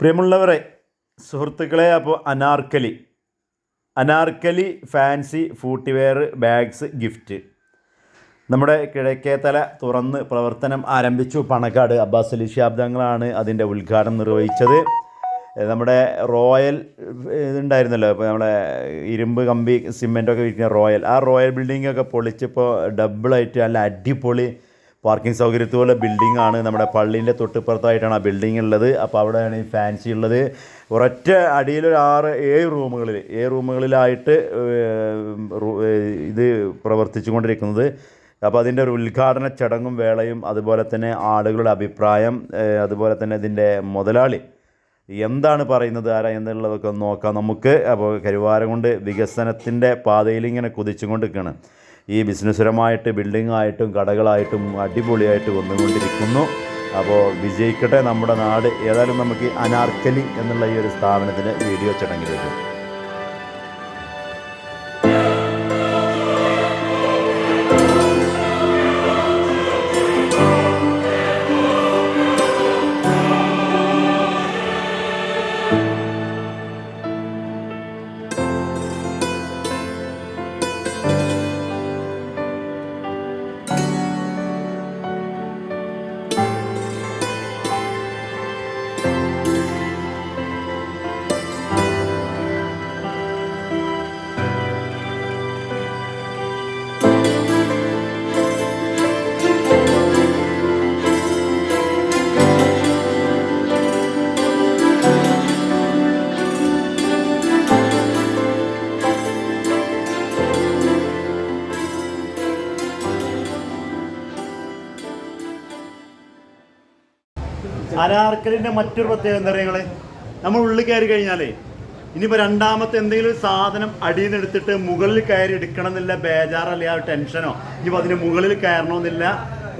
പ്രിയമുള്ളവരെ സുഹൃത്തുക്കളെ അപ്പോൾ Anarkali. Anarkali fancy footwear bags gift. നമ്മുടെ കിഴക്കേത്തല തുറന്ന് പ്രവർത്തനം ആരംഭിച്ചു പണക്കാട് അബ്ബാസ് അലി ശാബ്ദങ്ങളാണ് അതിന്റെ ഉദ്ഘാടനം നിർവഹിച്ചത്. നമ്മുടെ റോയൽ ഇതുണ്ടായിരുന്നല്ലോ ഇപ്പോൾ നമ്മുടെ ഇരുമ്പ് കമ്പി സിമെന്റൊക്കെ വിൽക്കുന്ന റോയൽ. ആ റോയൽ ബിൽഡിംഗ് ഒക്കെ പൊളിച്ചിപ്പോൾ ഡബിളായിട്ട് നല്ല അടിപൊളി പാർക്കിംഗ് സൗകര്യത്തോടെ ബിൽഡിംഗ് ആണ് നമ്മുടെ പള്ളീന്റെ തൊട്ടിപ്പുറത്തായിട്ടാണ് ആ ബിൽഡിംഗ് ഉള്ളത് അപ്പോൾ അവിടെയാണ് ഈ ഫാൻസി ഉള്ളത്. ഒരൊറ്റ അടിയിലൊരു ആറ് ഏഴ് റൂമുകളിൽ ഏഴ് റൂമുകളിലായിട്ട് ഇത് പ്രവർത്തിച്ചു കൊണ്ടിരിക്കുന്നത് അപ്പോൾ അതിന്റെ ഒരു ഉദ്ഘാടന ചടങ്ങും വേളയും അതുപോലെ തന്നെ ആളുകളുടെ അഭിപ്രായം അതുപോലെ തന്നെ ഇതിന്റെ മുതലാളി. എന്താണ് പറയുന്നത് ആരാ എന്നുള്ളതൊക്കെ നോക്കാം നമുക്ക്. അപ്പോൾ കരുവാരം കൊണ്ട് വികസനത്തിന്റെ പാതയിൽ ഇങ്ങനെ കുതിച്ചുകൊണ്ട് നിൽക്കുകയാണ് ഈ ബിസിനസ്സുപരമായിട്ട് ബിൽഡിംഗ് ആയിട്ടും കടകളായിട്ടും അടിപൊളിയായിട്ട് വന്നുകൊണ്ടിരിക്കുന്നു. അപ്പോൾ വിജയിക്കട്ടെ നമ്മുടെ നാട്. ഏതായാലും നമുക്ക് അനാർക്കലി എന്നുള്ള ഈ ഒരു സ്ഥാപനത്തിന്റെ വീഡിയോ ചടങ്ങിലേക്ക് അനാർക്കലിന്റെ മറ്റൊരു പ്രത്യേകത എന്താ പറയുക നമ്മൾ ഉള്ളിൽ കയറി കഴിഞ്ഞാലേ ഇനിയിപ്പോൾ രണ്ടാമത്തെ എന്തെങ്കിലും ഒരു സാധനം അടിയിൽ നിന്ന് എടുത്തിട്ട് മുകളിൽ കയറി എടുക്കണം എന്നില്ല ബേജാറല്ല ആ ടെൻഷനോ? ഇനിയിപ്പോൾ അതിന് മുകളിൽ കയറണമെന്നില്ല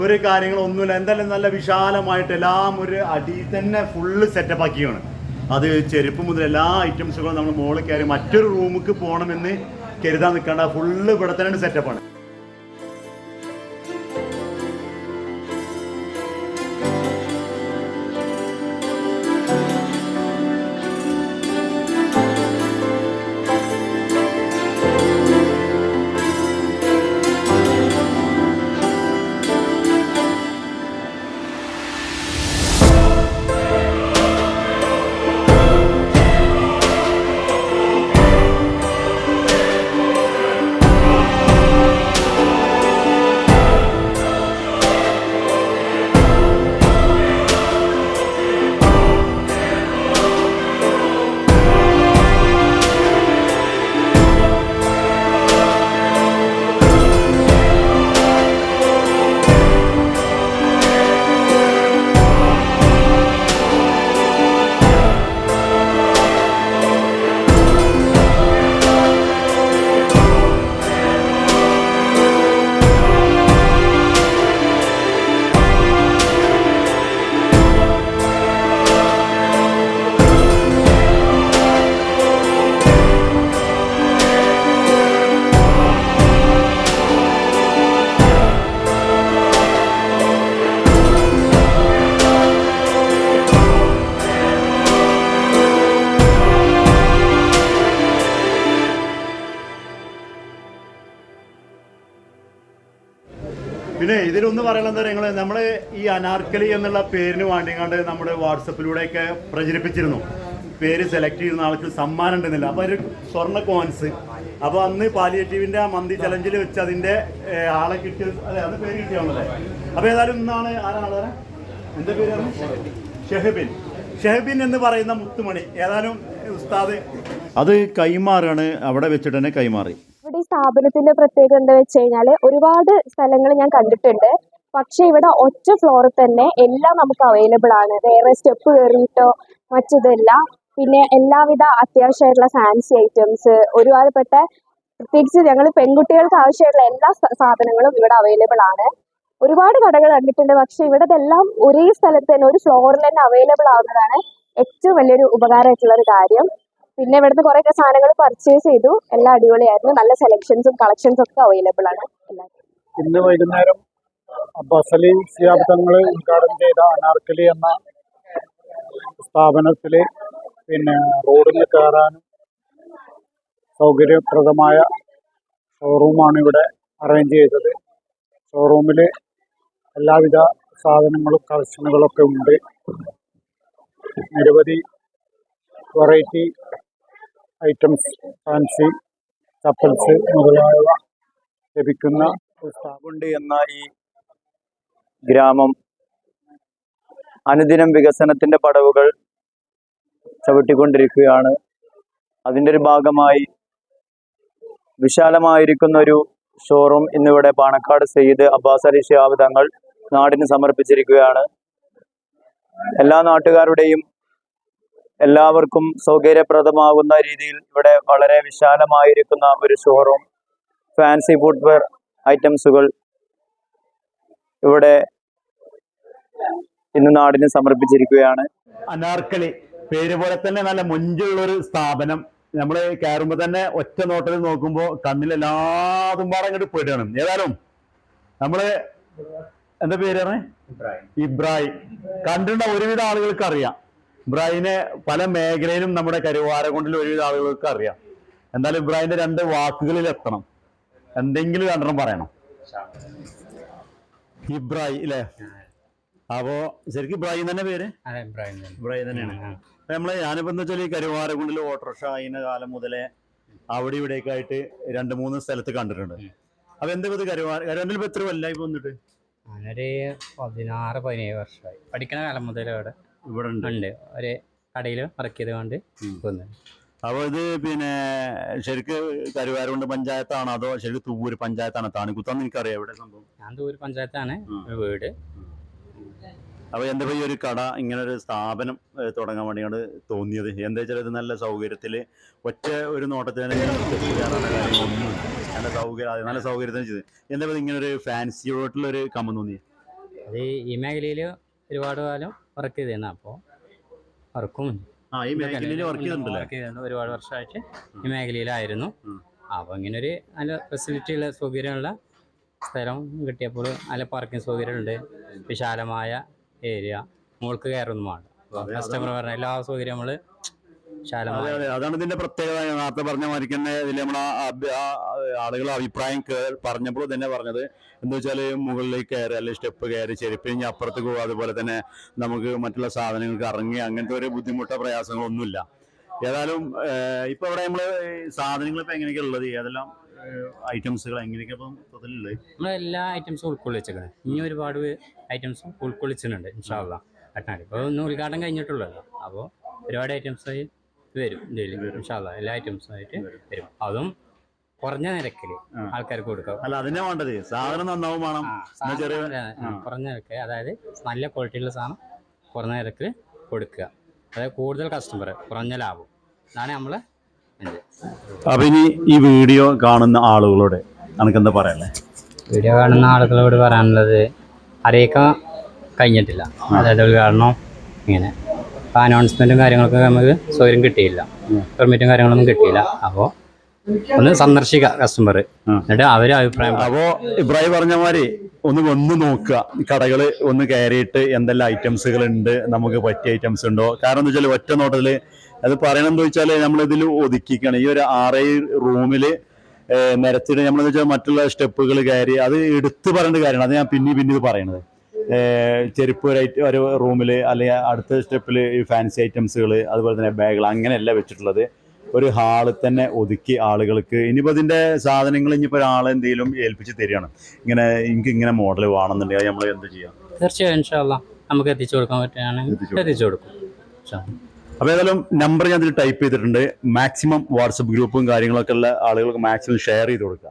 ഒരു കാര്യങ്ങളൊന്നുമില്ല. എന്തായാലും നല്ല വിശാലമായിട്ട് എല്ലാം ഒരു അടി തന്നെ ഫുള്ള് സെറ്റപ്പ് ആക്കിയാണ്. അത് ചെരുപ്പ് മുതൽ എല്ലാ ഐറ്റംസുകളും നമ്മൾ മുകളിൽ കയറി മറ്റൊരു റൂമിലേക്ക് പോകണമെന്ന് കരുതാൻ നിൽക്കേണ്ട ഫുള്ള് ഇവിടെ തന്നെ സെറ്റപ്പാണ് പിന്നെ ഇതിലൊന്ന് പറയണം എന്താ പറയുക നമ്മൾ ഈ അനാർക്കലി എന്നുള്ള പേരിന് വേണ്ടിങ്ങാണ്ട് നമ്മുടെ വാട്സപ്പിലൂടെയൊക്കെ പ്രചരിപ്പിച്ചിരുന്നു. പേര് സെലക്ട് ചെയ്യുന്ന ആൾക്ക് സമ്മാനം ഉണ്ടെന്നില്ല. അപ്പോൾ ഒരു സ്വർണ കോൻസ് അപ്പോൾ അന്ന് പാലിയേറ്റീവിന്റെ ആ മന്തി ചലഞ്ചിൽ വെച്ച് അതിന്റെ ആളെ കിട്ടി അതെ അത് പേര് കിട്ടിയാണല്ലേ അപ്പോൾ ഏതായാലും ഇന്നാണ് ആരാണ് എന്താ പേരാണ് ഷെഹബിൻ. ഷെഹബിൻ എന്ന് പറയുന്ന മുത്തുമണി. ഏതായാലും ഉസ്താദ് അത് കൈമാറാണ്. അവിടെ വെച്ചിട്ട് തന്നെ കൈമാറി. സ്ഥാപനത്തിന്റെ പ്രത്യേകത എന്താ വെച്ച് കഴിഞ്ഞാൽ ഒരുപാട് സ്ഥലങ്ങൾ ഞാൻ കണ്ടിട്ടുണ്ട്. പക്ഷെ ഇവിടെ ഒറ്റ ഫ്ലോറിൽ തന്നെ എല്ലാം നമുക്ക് അവൈലബിൾ ആണ്. വേറെ സ്റ്റെപ്പ് കയറിയിട്ടോ മറ്റിതല്ല. പിന്നെ എല്ലാവിധ അത്യാവശ്യമായിട്ടുള്ള ഫാൻസി ഐറ്റംസ് ഒരുപാടുപെട്ട പ്രത്യേകിച്ച് ഞങ്ങൾ പെൺകുട്ടികൾക്ക് ആവശ്യമായിട്ടുള്ള എല്ലാ സാധനങ്ങളും ഇവിടെ അവൈലബിൾ ആണ്. ഒരുപാട് കടകൾ കണ്ടിട്ടുണ്ട്. പക്ഷെ ഇവിടെ ഇതെല്ലാം ഒരേ സ്ഥലത്ത് തന്നെ ഒരു ഫ്ലോറിൽ തന്നെ അവൈലബിൾ ആവുന്നതാണ് ഏറ്റവും വലിയൊരു ഉപകാരമായിട്ടുള്ള ഒരു കാര്യം. പിന്നെ ഇവിടുന്ന് കുറെ ഒക്കെ സാധനങ്ങൾ പർച്ചേസ് ചെയ്തു. എല്ലാം അടിപൊളിയായിരുന്നു. നല്ല സെലക്ഷൻസും കളക്ഷൻസും ഒക്കെ അവൈലബിൾ ആണ്. ഇന്ന് വൈകുന്നേരം ബസലി സിയാബ്ദങ്ങൾ സിയാബ് ഉദ്ഘാടനം ചെയ്ത അനാർക്കലി എന്ന സ്ഥാപനത്തിൽ പിന്നെ റോഡിൽ കയറാനും സൗകര്യപ്രദമായ ഷോറൂമാണ് ഇവിടെ അറേഞ്ച് ചെയ്തത്. ഷോറൂമിൽ എല്ലാവിധ സാധനങ്ങളും കളക്ഷനുകളൊക്കെ ഉണ്ട്. നിരവധി വെറൈറ്റി ഐറ്റംസ് ഫാൻസി ചപ്പൽസ് മുതലായവ ലഭിക്കുന്ന ഒരു സ്ഥാപുണ്ട് എന്ന ഈ ഗ്രാമം. അനുദിനം വികസനത്തിന്റെ പടവുകൾ ചവിട്ടിക്കൊണ്ടിരിക്കുകയാണ്. അതിന്റെ ഒരു ഭാഗമായി വിശാലമായിരിക്കുന്ന ഒരു ഷോറൂം ഇന്നിവിടെ പാണക്കാട് സെയ്ദ് അബ്ബാസ് അലി ഷിഹാബ് തങ്ങൾ നാടിന് സമർപ്പിച്ചിരിക്കുകയാണ്. എല്ലാ നാട്ടുകാരുടെയും എല്ലാവർക്കും സൗകര്യപ്രദമാകുന്ന രീതിയിൽ ഇവിടെ വളരെ വിശാലമായിരിക്കുന്ന ഒരു ഷോറൂം ഫാൻസി ഫുട്വെയർ ഐറ്റംസുകൾ ഇവിടെ ഇന്ന് നാടിന് സമർപ്പിച്ചിരിക്കുകയാണ്. അനാർക്കലി പേര് പോലെ തന്നെ നല്ല മുഞ്ചുള്ള ഒരു സ്ഥാപനം. നമ്മൾ കയറുമ്പോ തന്നെ ഒറ്റ നോട്ടത്തിൽ നോക്കുമ്പോ കണ്ണിലെല്ലാതും പാടെ അങ്ങോട്ട് പെടുകയാണ് ഏതായാലും നമ്മൾ എന്താ പേര് പറഞ്ഞേ? ഇബ്രാഹിം. കണ്ടിട്ടുണ്ട? ഒരുവിധ ആളുകൾക്ക് അറിയാം. ഇബ്രാഹിമിനെ പല മേഖലയിലും നമ്മുടെ കരുവാരകൊണ്ടിൽ ഒരുവിധ ആളുകൾക്ക് അറിയാം. എന്തായാലും ഇബ്രാഹിമിന്റെ രണ്ട് വാക്കുകളിൽ എത്തണം. എന്തെങ്കിലും രണ്ടെണ്ണം പറയണം. ഇബ്രാഹിം അല്ലേ അപ്പോ ശരിക്കും ഇബ്രാഹിം തന്നെ പേര്? ഇബ്രാഹിം തന്നെ. തന്നെയാണ്. നമ്മളെ അപ്പൊ നമ്മൾ ഞാനിപ്പോ എന്താ വെച്ചാൽ ഈ കരുവാരക്കുണ്ടിൽ ഓട്ടോറിക്ഷ ആയിന കാലം മുതലേ അവിടെ ഇവിടെയൊക്കെ ആയിട്ട് രണ്ട് മൂന്ന് സ്ഥലത്ത് കണ്ടിട്ടുണ്ട്. അപ്പൊ എന്താ ഇത് കരുവാര കരുവാരിൽ ഇപ്പൊ എത്ര കൊല്ലായി വന്നിട്ട്? ഞാനൊരു പതിനാറ് പതിനേഴ് വർഷമായി. പഠിക്കണ കാലം മുതലേ ഇവിടെ. ഇവിടെ ഉണ്ട്. ഒരു കടയിൽ വർക്ക് കൊണ്ട് ഉം. വന്നു. അപ്പൊ ഇത് പിന്നെ ശരിക്ക് കരുവാരുകൊണ്ട് പഞ്ചായത്താണോ? അതോ ശരിക്കും തൂവൂര് പഞ്ചായത്താണോ? താണിക്കുത്താന്ന് എനിക്കറിയാം എവിടെ സംഭവം. ഞാൻ തൂവൂര് പഞ്ചായത്താണ്. വീട്. അപ്പൊ എന്താ ഈ ഒരു കട ഇങ്ങനെ ഒരു സ്ഥാപനം തുടങ്ങാൻ വേണ്ടിയാണ് തോന്നിയത്. എന്താ വെച്ചാൽ ഇത് നല്ല സൗകര്യത്തിൽ ഒറ്റ ഒരു നോട്ടത്തിൽ നല്ല സൗകര്യം നല്ല സൗകര്യത്തിന് ചെയ്ത് എന്താ ഇങ്ങനെ ഒരു ഫാൻസിയോട്ടുള്ള ഒരു കമ്മ തോന്നിയത് അത് ഈ മേഖലയിൽ ഒരുപാട് കാലം വർക്ക് ചെയ്തിരുന്നു അപ്പോ വർക്കും ഈ മേഖലയിൽ വർക്ക് ഒരുപാട് വർഷമായിട്ട് ഈ മേഖലയിലായിരുന്നു. അപ്പൊ അപ്പോൾ ഇങ്ങനെ ഒരു നല്ല ഫെസിലിറ്റി ഉള്ള സൗകര്യമുള്ള സ്ഥലം കിട്ടിയപ്പോൾ നല്ല പാർക്കിംഗ് സൗകര്യമുണ്ട്. വിശാലമായ ഏരിയ മുകൾക്ക് കയറുന്നതുമാണ്. കസ്റ്റമർ പറഞ്ഞ എല്ലാ സൗകര്യം നമ്മൾ അതെ അതാണ് ഇതിന്റെ പ്രത്യേകത. നേരത്തെ പറഞ്ഞ മാതിരി തന്നെ ഇതിൽ നമ്മൾ ആളുകൾ അഭിപ്രായം പറഞ്ഞപ്പോൾ തന്നെ പറഞ്ഞത് എന്താ വെച്ചാൽ മുകളിലേക്ക് കയറി അല്ലെങ്കിൽ സ്റ്റെപ്പ് കയറി ചെരുപ്പ് കഴിഞ്ഞ അപ്പുറത്തേക്ക് പോകുക അതുപോലെ തന്നെ നമുക്ക് മറ്റുള്ള സാധനങ്ങൾക്ക് ഇറങ്ങി അങ്ങനത്തെ ഒരു ബുദ്ധിമുട്ടോ പ്രയാസങ്ങളൊന്നുമില്ല ഏതായാലും ഇപ്പൊ ഇവിടെ നമ്മൾ സാധനങ്ങൾ ഇപ്പൊ എങ്ങനെയൊക്കെ ഉള്ളത്? ഏതെല്ലാം ഐറ്റംസുകൾ എങ്ങനെയൊക്കെ നമ്മൾ എല്ലാ ഐറ്റംസും ഉൾക്കൊള്ളിച്ചേക്കണേ ഇനി ഒരുപാട് ഐറ്റംസും ഉൾക്കൊള്ളിച്ചിട്ടുണ്ട് ഇൻഷാല്ല അട്ടാണ് ഇപ്പോൾ ഒന്ന് ഉദ്ഘാടനം കഴിഞ്ഞിട്ടുള്ളല്ലോ അപ്പോൾ ഒരുപാട് ഐറ്റംസ് വരും. ഇതിൽ ഇൻഷാല്ല എല്ലാ ഐറ്റംസും ആയിട്ട് വരും. അതും കുറഞ്ഞ നിരക്കിൽ. ആൾക്കാർക്ക് കൊടുക്കാം. അല്ല അതിനെ വേണ്ടത്. സാധനം നന്നാവും വേണം. കുറഞ്ഞ നിരക്ക് അതായത് നല്ല ക്വാളിറ്റിയുള്ള സാധനം കുറഞ്ഞ നിരക്കിൽ കൊടുക്കുക. അതായത് കൂടുതൽ കസ്റ്റമർ കുറഞ്ഞ ലാഭം. അതാണ് നമ്മൾ അപ്പൊ ഇനി ഈ വീഡിയോ കാണുന്ന ആളുകളോട് നമുക്ക് എന്താ പറയാനുള്ളത് വീഡിയോ കാണുന്ന ആളുകളോട് പറയാനുള്ളത് അറിയിക്കാൻ കഴിഞ്ഞിട്ടില്ല. അതായത് കാരണം ഇങ്ങനെ. അപ്പോൾ അനൗൺസ്മെന്റും കാര്യങ്ങളൊക്കെ നമുക്ക് സൗകര്യം കിട്ടിയില്ല. പെർമിറ്റും കാര്യങ്ങളൊന്നും കിട്ടിയില്ല. അപ്പോൾ ഒന്ന് സന്ദർശിക്കുക കസ്റ്റമർ എന്നിട്ട് അവരെ അഭിപ്രായം അപ്പോൾ അപ്പോ ഇബ്രാഹിം പറഞ്ഞ മാതിരി ഒന്ന് വന്ന് നോക്കുക. കടകൾ ഒന്ന് കയറിയിട്ട് എന്തെല്ലാം ഐറ്റംസുകൾ ഉണ്ട് നമുക്ക് പറ്റിയ ഐറ്റംസ് ഉണ്ടോ? കാരണം എന്താ വെച്ചാൽ ഒറ്റ നോട്ടത്തിൽ അത് പറയണം എന്ന് വെച്ചാൽ നമ്മൾ ഇതിൽ ഒതുക്കിക്കണം. ഈ ഒരു ആറേഴ് റൂമിൽ നിരത്തിട്ട് നമ്മളെന്ന് വെച്ചാൽ മറ്റുള്ള സ്റ്റെപ്പുകൾ കയറി അത് എടുത്തു പറയേണ്ട കാര്യമാണ് അത് ഞാൻ പിന്നെ പിന്നെ ഇത് പറയണത്. ചെരുപ്പ് ഒരു ഒരു റൂമിൽ അല്ലെങ്കിൽ അടുത്ത സ്റ്റെപ്പിൽ ഈ ഫാൻസി ഐറ്റംസുകൾ അതുപോലെ തന്നെ ബാഗുകൾ അങ്ങനെയല്ല വെച്ചിട്ടുള്ളത്. ഒരു ഹാളിൽ തന്നെ ഒതുക്കി ആളുകൾക്ക് ഇനിയിപ്പോൾ ഇതിന്റെ സാധനങ്ങൾ ഇനിയിപ്പോൾ ഒരാളെ എന്തെങ്കിലും ഏൽപ്പിച്ച് തരികയാണ്. ഇങ്ങനെ എനിക്ക് ഇങ്ങനെ മോഡൽ വേണമെന്നുണ്ടെങ്കിൽ നമ്മൾ എന്ത് ചെയ്യാം? തീർച്ചയായും നമുക്ക് എത്തിച്ചു കൊടുക്കാൻ പറ്റുകയാണെങ്കിൽ എത്തിച്ചു കൊടുക്കാം. എത്തിച്ചു കൊടുക്കും. അപ്പോൾ ഏതായാലും നമ്പർ ഞാൻ ഇതിൽ ടൈപ്പ് ചെയ്തിട്ടുണ്ട് മാക്സിമം വാട്സപ്പ് ഗ്രൂപ്പും കാര്യങ്ങളൊക്കെ ഉള്ള ആളുകൾക്ക് മാക്സിമം ഷെയർ ചെയ്ത് കൊടുക്കുക.